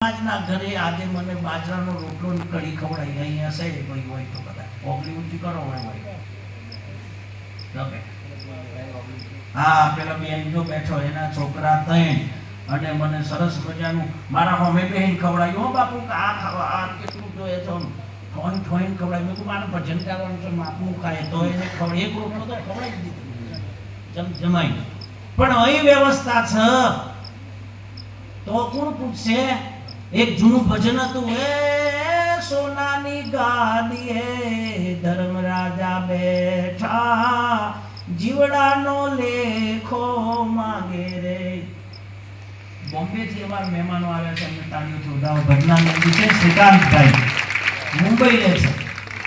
આજના ઘરે આજે મને બાજરાનો રોટલો કઢી ખવડાવી. અહીંયા સાઈડ કોઈ હોય તો કદાચ. ઓગળી ઊંચી કરો, હોય હોય. હા, પેલા બેન જો બેઠો, એના છોકરા ત્રણ. અને મને સરસ મજાનું, મારા હોમે બેહીને ખવડાવ્યું હો બાપુ આ ખાવા, આ કેટલું જોઈએ તો ઠોઈન ઠોઈન ખવડાવ્યું કીધું, મારે ભજન કરવાનું છે માપનું ખાય. તો એને ખવડાવી એક રોટલો તો ખવડાવી દીધું. જમ જમાઈ. પણ અહીં વ્યવસ્થા છે. તો કોણ પૂછશે? એક જૂનું ભજન હતું, એ સોનાની ગાદીએ ધર્મરાજા બેઠા, જીવડાનો લેખો માગે રે. બોમ્બે થી અમારા મહેમાનો આવ્યા છે, અમને તાળીઓ ઉડાવો ભજના નંદી છે શ્રીકાંતભાઈ મુંબઈ રહે છે.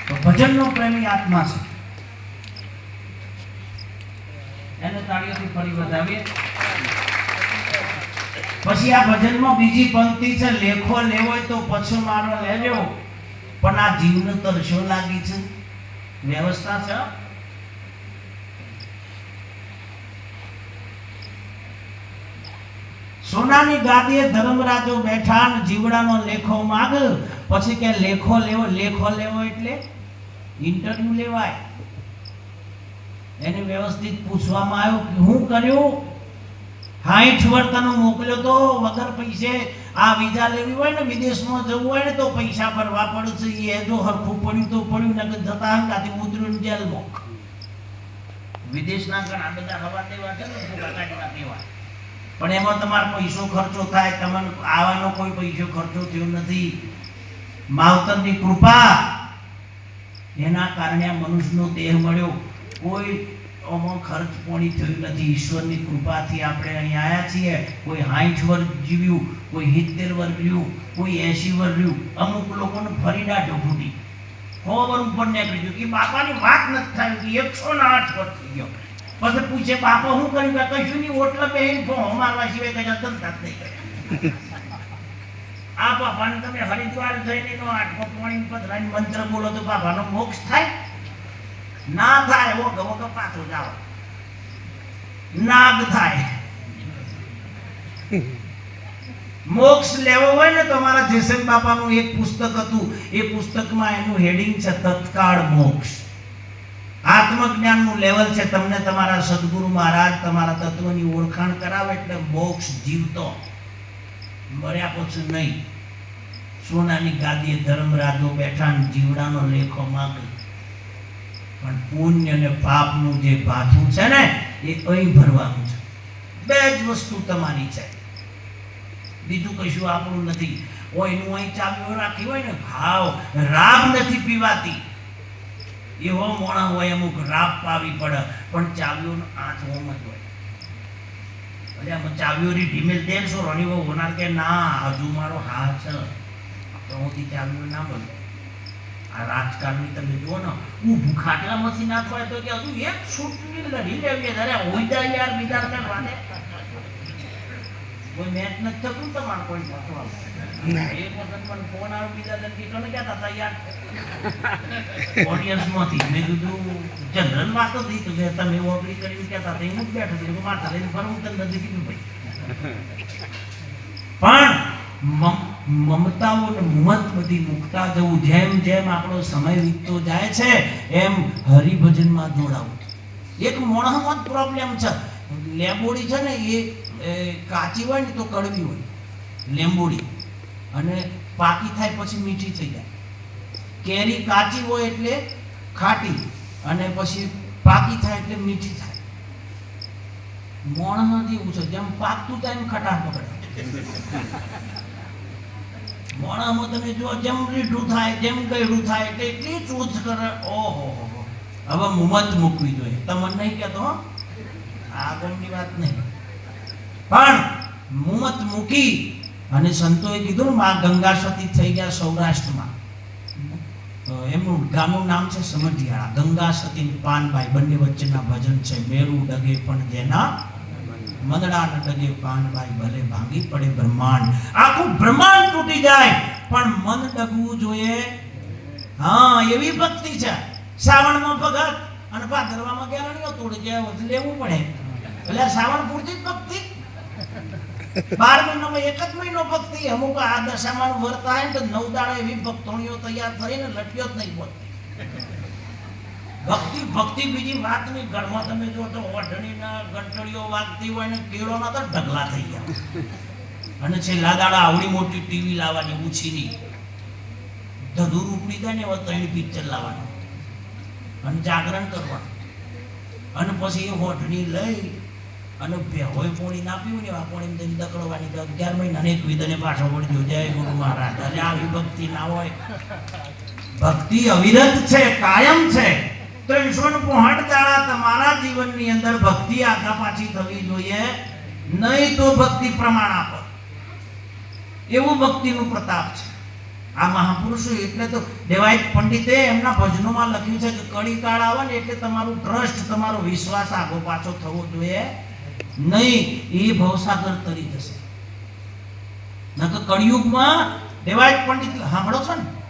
તો ભજનનો પ્રેમી આત્મા છે. એને તાળીઓથી ફરી વધાવીએ. પછી આ ભજનમાં બીજી પંક્તિ છે, લેખો લેવો તો પછો મારો લેજો. પણ આ જીવન તરશો લાગી છે. વ્યવસ્થા છે? સોનાની ગાદીએ ધર્મરાજો બેઠા ને જીવડાનો લેખો માગ. પછી કે લેખો લેવો લેખો લેવો એટલે ઇન્ટરવ્યુ લેવાય. એને વ્યવસ્થિત પૂછવામાં આવ્યું કે હું કર્યું? હાઈઠ વર્તનો મોકલ્યો તો વગર પૈસે આ વિઝા લેવી હોય ને, વિદેશમાં જવું હોય ને, તો પૈસા ભરવા પડશે એ જો હરખું પડ્યું તો પડ્યું ને જતા હંગાથી ઉતર્યું જેલમાં. વિદેશના ઘણા બધા હવા દેવા છે પણ એમાં તમારો પૈસો ખર્ચો થાય, તમને આવવાનો કોઈ પૈસો ખર્ચો થયો નથી. માવતરની કૃપા. એના કારણે મનુષ્યનો દેહ મળ્યો. કોઈ આમાં ખર્ચ પોણી થયું નથી. ઈશ્વરની કૃપાથી આપણે અહીં આવ્યા છીએ. કોઈ સાઠ વર્ષ જીવ્યું, કોઈ સિત્તેર વર્ષ રહ્યું, કોઈ એંશી વર્ષ રહ્યું. અમુક લોકોને ફરી દાઢો ફૂટી ખબર ઉપર નીકળી ગયું. કે બાપાની વાત નથી થાય કે એકસો ને આઠ વર્ષ થઈ ગયો. પછી પૂછે, બાપા શું કર્યું? કે કશું નહીં, ઓટલે બેહીન ફો. મારવા સિવાય કઈ ધંધા જ નહીં કર્યા. આ બાપાને તમે હરિદ્વાર જઈને આઠમો પોણી પધરાઈને મંત્ર બોલો તો બાપાનો મોક્ષ થાય. ના થાય ગવો તો પાછો નાગ થાય મોક્ષ લેવો હોય ને તો અમારા જેસન બાપાનું એક પુસ્તક હતું. એ પુસ્તકમાં એનું હેડિંગ છે, તત્કાળ મોક્ષ. આત્મજ્ઞાનનું લેવલ છે, તમને તમારા સદગુરુ મહારાજ તમારા તત્વની ઓળખાણ કરાવે એટલે મોક્ષ જીવતો. મર્યા પછી નહીં. સોનાની ગાદીએ ધર્મરાજો બેઠા જીવડાનો લેખો માંગે પણ પુણ્ય અને પાપનું જે પાથું છે ને, એ અહીં ભરવાનું છે. બે જ વસ્તુ તમારી છે. બીજું કશું આપણું નથી. ઓયનું અહીં ચાવીઓ રાખી હોય ને ભાવ રાબ નથી પીવાતી. એવો મોણા હોય અમુક રાબ પાવી પડે, પણ ચાવીઓનો આંચ હોમ જ હોય. એટલે આમાં ચાવીઓની ઢીમેલ દેડશો રણી હોનાર કે ના, હજુ મારો હાથ છે. તો હુંથી ચાવીઓ ના બોલે. આ રાજકારણની તમે જુઓ ને ઊભું ખાટલામાંથી પડે તો કે હજુ એક છૂટની લડી લેવી અરે હોઈદા યાર બીજા કોઈ મેચ નથી થતું તમારે કોઈ પહોંચવા એક વખત પણ ફોન આવ્યો બીજા દન ને ક્યાં હતા યાર ઓડિયન્સમાંથી મેં કીધું જનરલ વાત તો તમે ઓગળી કરીને કહેતા હતા હું જ બેઠો છું કે માથા લઈને ફરું તને નથી કીધું ભાઈ. પણ મમ- મમતાઓ ને મમત બધી મુકતા જવું. જેમ જેમ આપણો સમય વીતતો જાય છે, એમ હરિભજનમાં જોડાવું એક મોણામાં જ પ્રોબ્લેમ છે. લેબોડી છે ને, એ કાચી હોય ને તો કડવી હોય. લેંબોડી અને પાકી થાય પછી મીઠી થઈ જાય. કેરી કાચી હોય એટલે ખાટી અને પછી પાકી થાય એટલે મીઠી થાય. મોણમાં જેવું છે. જેમ પાકતું એમ ખટાશ પકડે. મોણામાં તમે જો જેમ રીઢું થાય, જેમ ગયડું થાય એટલે એટલી ચૂચ કરે. ઓહો. હવે મુમત મૂકવી જોઈએ. તમને નહીં કહેતો આગળની વાત નહીં. પણ મુમત મૂકી અને સંતોએ કીધું ને, માં ગંગા સતી થઈ ગયા સૌરાષ્ટ્રમાં. એમનું ગામનું નામ છે સમઢિયાળા. ગંગા સતી પાનભાઈ, બંને વચ્ચેના ભજન છે. મેરુ ડગે પણ જેના મદડા નટજે પાનભાઈ ભલે ભાંગી પડે બ્રહ્માંડ. આખું બ્રહ્માંડ તૂટી જાય, પણ મન ડગવું જોઈએ. હા, એવી ભક્તિ છે. શ્રાવણમાં ભગત અને ભાદરવામાં ગેરણીઓ તોડી જાય લેવું પડે. એટલે શ્રાવણ પૂરતી જ ભક્તિ. બાર મહિનામાં એક જ મહિનો ભક્તિ. અમુક આ દશામાં વર્ત આવે ને તો નવ દાડા એવી ભક્તોણીઓ તૈયાર થઈને લટ્યો જ નહીં પહોંચતી ભક્તિ ભક્તિ બીજી વાત નહીં. ઘરમાં તમે જો તો ઓઢણીના ઘંટડીઓ વાગતી હોય ને કેળોના તો ઢગલા થઈ ગયા. અને છેલ્લા દાડા આવડી મોટી ટીવી લાવવાની, ઉછીની. ધધુર ઉપડી જાય ને એવા ત્રણ પિક્ચર લાવવાનું. અને જાગરણ કરવાનું. અને પછી એ ઓઢણી લઈ અને ભેહોય પોણી ના પીવું ને આ પોણી દઈને દકડવાની તો અગિયાર મહિના એક વિધને પાછો વળજો જય ગુરુ મહારાજ. અને આવી ભક્તિ ના હોય. ભક્તિ અવિરત છે, કાયમ છે. ત્રણસો ને પોહઠ દાડા તમારા જીવનની અંદર ભક્તિ આગા પાછી થવી જોઈએ. નહીં તો ભક્તિ પ્રમાણ આપો. એવું ભક્તિનું પ્રતાપ છે. આ મહાપુરુષો એટલે તો દેવાય પંડિતે એમના ભજનોમાં લખ્યું છે કે કડી કાળ આવે ને એટલે તમારું ટ્રસ્ટ, તમારો વિશ્વાસ આગો પાછો થવો જોઈએ. નહીં, એ ભવસાગર તરી જશે. નકર કળિયુગમાં દેવાય પંડિત સાંભળો છો